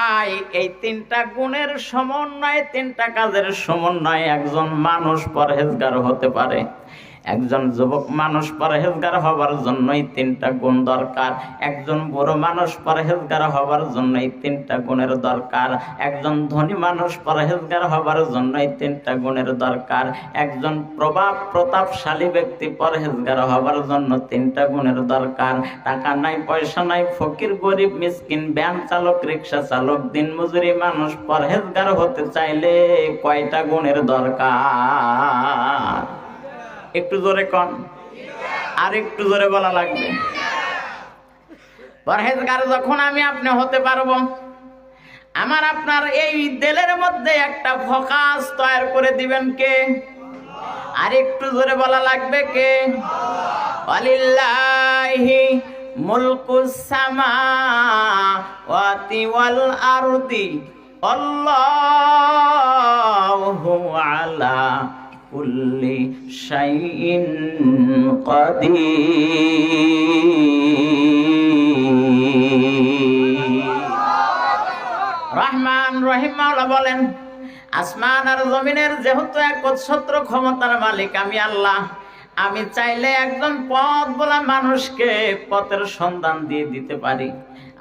ভাই এই তিনটা গুণের সমন্বয়ে তিনটা কাজের সমন্বয়ে একজন মানুষ পরহেজগার হতে পারে। একজন যুবক মানুষ পরহেজগার হবার জন্যই তিনটা গুণ দরকার। একজন বুড়ো মানুষ পরহেজগার হবার জন্যই তিনটা গুণের দরকার। একজন ধনী মানুষ পরহেজগার হবার জন্যই তিনটা গুণের দরকার। একজন প্রভাব প্রতাপশালী ব্যক্তি পরহেজগার হবার জন্য তিনটা গুণের দরকার। টাকা নাই, পয়সা নাই, ফকির, গরিব, মিসকিন ব্যান চালক, রিক্সা চালক দিন মজুরি মানুষ পরহেজগার হতে চাইলে কয়টা গুণের দরকার? একটু জোরে কন। আর একটু জোরে বলা লাগবে। পরহেজগার, যখন আমি আপনি হতে পারব, আমার আপনার এই দেলের মধ্যে একটা ফোকাস তৈরি করে দিবেন কে? আর একটু জোরে বলা লাগবে কে? অলিল্লাহি মুলকুস সামাওয়াতি ওয়াল আরদি, আল্লাহু শাইইন কাদির। রহমান রহিম মাওলা বলেন, আসমান আর জমিনের যেহেতু একচ্ছত্র ক্ষমতার মালিক আমি আল্লাহ, আমি চাইলে একজন পথ বলা মানুষকে পথের সন্ধান দিয়ে দিতে পারি।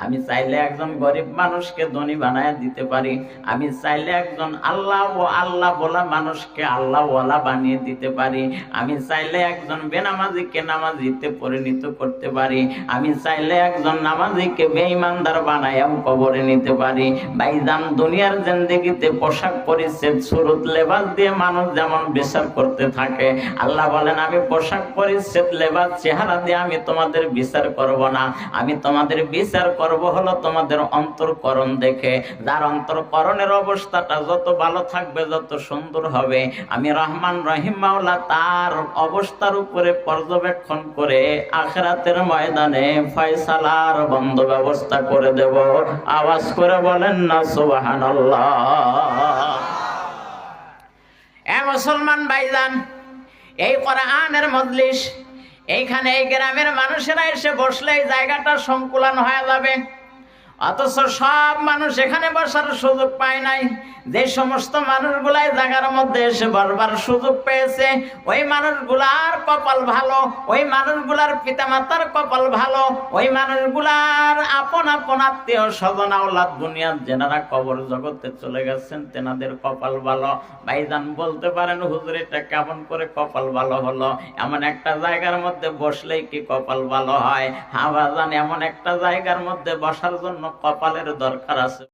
আমি চাইলে একজন গরিব মানুষকে ধনী বানায় দিতে পারি। আমি চাইলে একজন আল্লাহ ও আল্লাহ বলা মানুষকে আল্লাহ ওয়ালা বানিয়ে দিতে পারি। আমি চাইলে একজন বেনামাজিকে নামাজিতে পরিণত করতে পারি। আমি চাইলে একজন নামাজিকে বেঈমানদার বানায়াও কবরে নিতে পারি। ভাইজান, দুনিয়ার জিন্দেগিতে পোশাক পরিচ্ছেদ, সুরত, লেবাস দিয়ে মানুষ যেমন বিচার করতে থাকে। আল্লাহ বলেন, আমি পোশাক পরিচ্ছেদ, লেবাস, চেহারা দিয়ে আমি তোমাদের বিচার করব না। আমি তোমাদের বিচার করব হলো তোমাদের অন্তরকরণ দেখে, যার অন্তরকরণের অবস্থাটা যত ভালো থাকবে, যত সুন্দর হবে। আমি রহমান রহিম মাওলা, তার অবস্থার উপরে পর্যবেক্ষণ করে আখরাতের ময়দানে ফয়সালার বন্ধ ব্যবস্থা করে দেব। আওয়াজ করে বলেন না, সুবহানাল্লাহ। এ মুসলমান ভাইজান, এই কোরআনের মজলিস এইখানে এই গ্রামের মানুষেরা এসে বসলে এই জায়গাটা সংকুলন হয়ে যাবে। অথচ সব মানুষ এখানে বসার সুযোগ পায় নাই। যে সমস্ত মানুষগুলাই জায়গার মধ্যে এসে বসবার সুযোগ পেয়েছে, ওই মানুষগুলার কপাল ভালো, ওই মানুষগুলার পিতামাতার কপাল ভালো, ওই মানুষগুলার আপন আপন আত্মীয় স্বজন, আওলাদ দুনিয়ার যেনারা কবর জগতে চলে গেছেন, তেনাদের কপাল ভালো। ভাইজান বলতে পারেন, হুজুর, এটা কেমন করে কপাল ভালো হলো? এমন একটা জায়গার মধ্যে বসলেই কি কপাল ভালো হয়? হ্যাঁ ভাইজান, এমন একটা জায়গার মধ্যে বসার জন্য কপালের দরকার আছে।